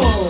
Bravo!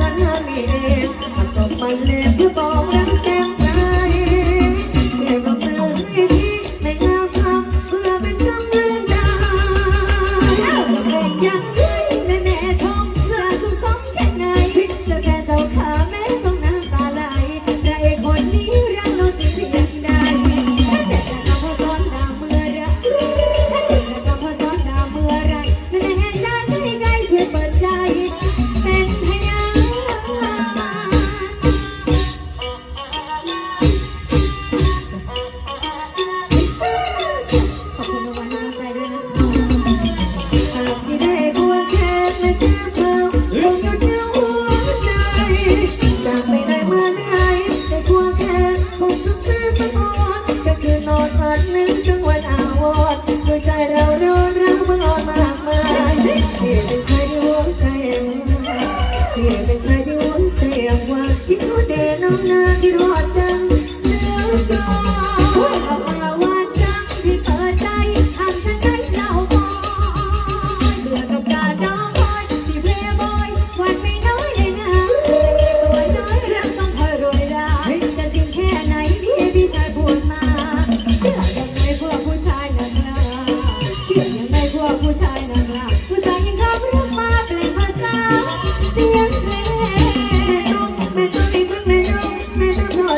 กันนี่เองตบมันเล็บบอกรักแก้ม นึกถึงวันอาวรดวใจเราร้อนรักมันอ่อนมากมายพี่เป็นชาที่หัวใจเอ็มพี่เป็นชาที่หัวใจเอ็มว่คิดว่าเดน้องนาคิดว่าใจ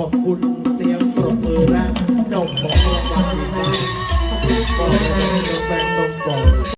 ขอบคุณเสียงปรบมือและดอกของรางวัล